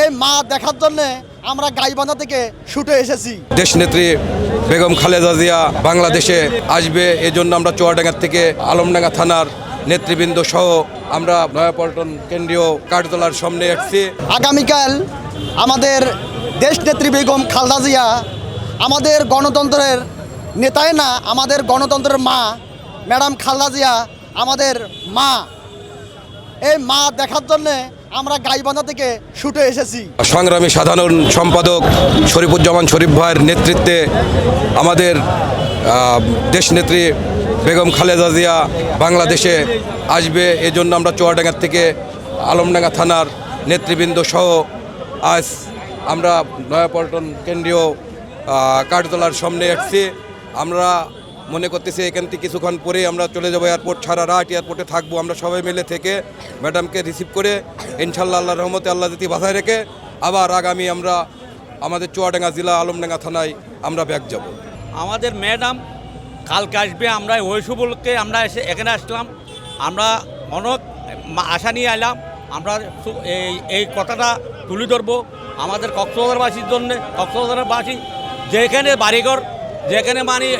এই মা দেখার জন্য আমরা গাইবান্ধা থেকে ছুটে এসেছি। দেশনেত্রী বেগম খালেদা জিয়া বাংলাদেশে আসবে এজন্য আমরা চুয়াডাঙ্গা থেকে আলমডাঙ্গা থানার নেতৃবৃন্দ সহ আমরা নয়াপল্টন কেন্দ্রীয় কার্যতলার সামনে এসেছি আগামীকাল আমাদের দেশনেত্রী বেগম খালদা জিয়া আমাদের গণতন্ত্রের নেতাই না আমাদের গণতন্ত্রের মা ম্যাডাম খালদা জিয়া আমাদের মা। এই মা দেখার জন্যে আমরা গাইবান্ধা থেকে ছুটে এসেছি। সংগ্রামী সাধারণ সম্পাদক শরীফুজ্জামান শরীফ ভাইয়ের নেতৃত্বে আমাদের দেশনেত্রী বেগম খালেদা জিয়া বাংলাদেশে আসবে। এজন্য আমরা চুয়াডাঙ্গা থেকে আলমডাঙ্গা থানার নেতৃবৃন্দ সহ আজ আমরা নয়াপল্টন কেন্দ্রীয় আহ, কার্যতলার সামনে এসেছি আমরা মনে করতেছি এখান থেকে কিছুক্ষণ পরে আমরা চলে যাব এয়ারপোর্ট সারা রাত এয়ারপোর্টে থাকব। আমরা সবাই মিলে থেকে ম্যাডামকে রিসিভ করে ইনশাল্লাহ আল্লাহ রহমতে আল্লাহ যদি বাধায় রেখে আবার আগামী আমরা আমাদের চুয়াডাঙ্গা জেলা আলমডাঙ্গা থানায় আমরা ব্যাগ যাব। আমাদের ম্যাডাম কালকে আসবে, আমরা ওই উপলক্ষে আমরা এসে এখানে আসলাম। আমরা অনেক আশা নিয়ে এলাম। আমরা এই এই কথাটা তুলে ধরবো। আমাদের কক্সবাজারবাসীর জন্য কক্সবাজারবাসী যেখানে বাড়িঘর যেখানে মানে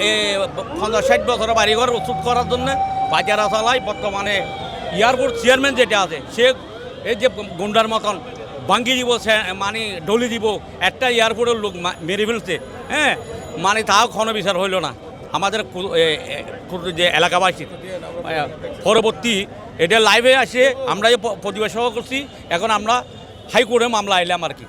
পঞ্চাশ ষাট বছরের বাড়িঘর ওষুধ করার জন্য বাজারা চালায় বর্তমানে এয়ারপোর্ট চেয়ারম্যান যেটা আছে, সে এই যে গুন্ডার মতন ভাঙ্গি দিব, সে- মানে ডলি দিব, একটা এয়ারপোর্টের লোক মেরে ফেলছে হ্যাঁ? মানে তাও ক্ষণ বিচার হইল না। আমাদের যে এলাকাবাসী পরবর্তী, এটা লাইভে আসে আমরা প্রতিবাদ করছি, এখন আমরা হাইকোর্টে মামলা আইলাম আর কি।